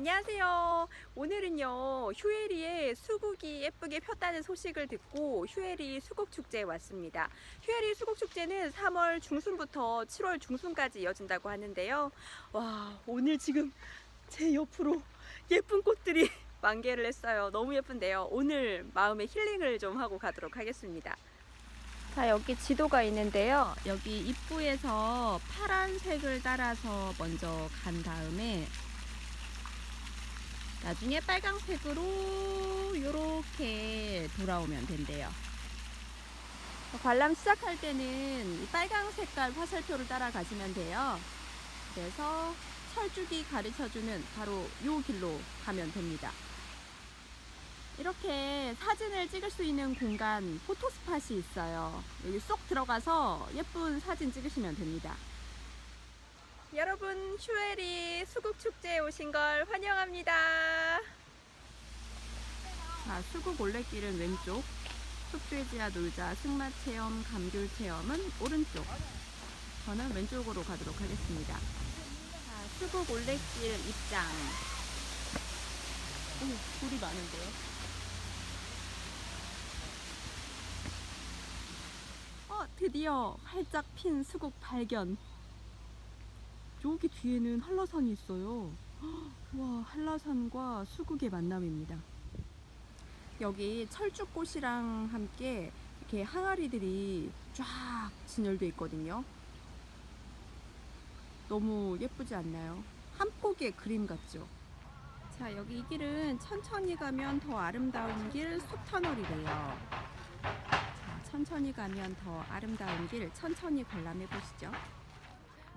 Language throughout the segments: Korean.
안녕하세요. 오늘은요, 휴에리에 수국이 예쁘게 폈다는 소식을 듣고 휴에리 수국축제에 왔습니다. 휴에리 수국축제는 3월 중순부터 7월 중순까지 이어진다고 하는데요. 와, 오늘 지금 제 옆으로 예쁜 꽃들이 만개를 했어요. 너무 예쁜데요. 오늘 마음의 힐링을 좀 하고 가도록 하겠습니다. 자, 여기 지도가 있는데요. 여기 입구에서 파란색을 따라서 먼저 간 다음에 나중에 빨강색으로 이렇게 돌아오면 된대요. 관람 시작할 때는 이 빨강 색깔 화살표를 따라가시면 돼요. 그래서 철쭉이 가르쳐주는 바로 요 길로 가면 됩니다. 이렇게 사진을 찍을 수 있는 공간 포토스팟이 있어요. 여기 쏙 들어가서 예쁜 사진 찍으시면 됩니다. 여러분 휴에리 수국축제에 오신 걸 환영합니다. 자, 수국 올레길은 왼쪽, 숲돼지야 놀자 승마 체험, 감귤 체험은 오른쪽. 저는 왼쪽으로 가도록 하겠습니다. 자, 수국 올레길 입장. 오, 불이 많은데요. 어, 드디어 활짝 핀 수국 발견. 저기 뒤에는 한라산이 있어요. 와, 한라산과 수국의 만남입니다. 여기 철쭉꽃이랑 함께 이렇게 항아리들이 쫙 진열돼 있거든요. 너무 예쁘지 않나요? 한 폭의 그림 같죠? 자, 여기 이 길은 천천히 가면 더 아름다운 길 숲터널이래요. 자, 천천히 가면 더 아름다운 길 천천히 관람해 보시죠.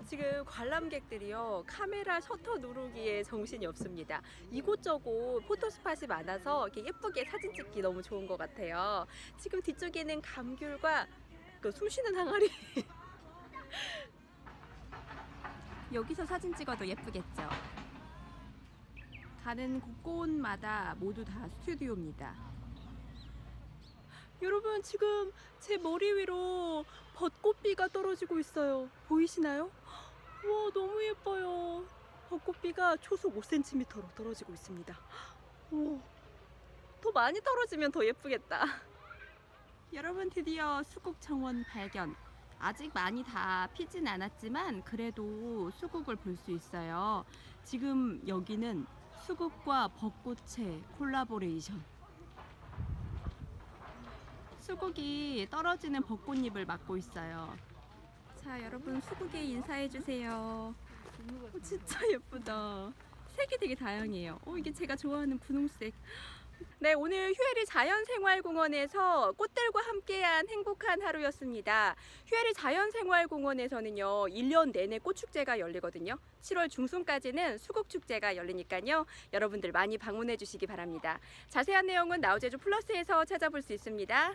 지금 관람객들이요 카메라 셔터 누르기에 정신이 없습니다. 이곳저곳 포토스팟이 많아서 이렇게 예쁘게 사진 찍기 너무 좋은 것 같아요. 지금 뒤쪽에는 감귤과 그 숨쉬는 항아리. 여기서 사진 찍어도 예쁘겠죠. 가는 곳곳마다 모두 다 스튜디오입니다. 여러분 지금 제 머리 위로 벚꽃비가 떨어지고 있어요. 보이시나요? 와 너무 예뻐요. 벚꽃비가 초속 5cm로 떨어지고 있습니다. 오, 더 많이 떨어지면 더 예쁘겠다. 여러분 드디어 수국 정원 발견. 아직 많이 다 피진 않았지만 그래도 수국을 볼 수 있어요. 지금 여기는 수국과 벚꽃의 콜라보레이션. 수국이 떨어지는 벚꽃잎을 맡고 있어요. 자, 여러분 수국에 인사해 주세요. 어, 진짜 예쁘다. 색이 되게 다양해요. 어, 이게 제가 좋아하는 분홍색. 네, 오늘 휴에리 자연생활공원에서 꽃들과 함께한 행복한 하루였습니다. 휴에리 자연생활공원에서는요, 1년 내내 꽃축제가 열리거든요. 7월 중순까지는 수국축제가 열리니까요, 여러분들 많이 방문해 주시기 바랍니다. 자세한 내용은 나우제주 플러스에서 찾아볼 수 있습니다.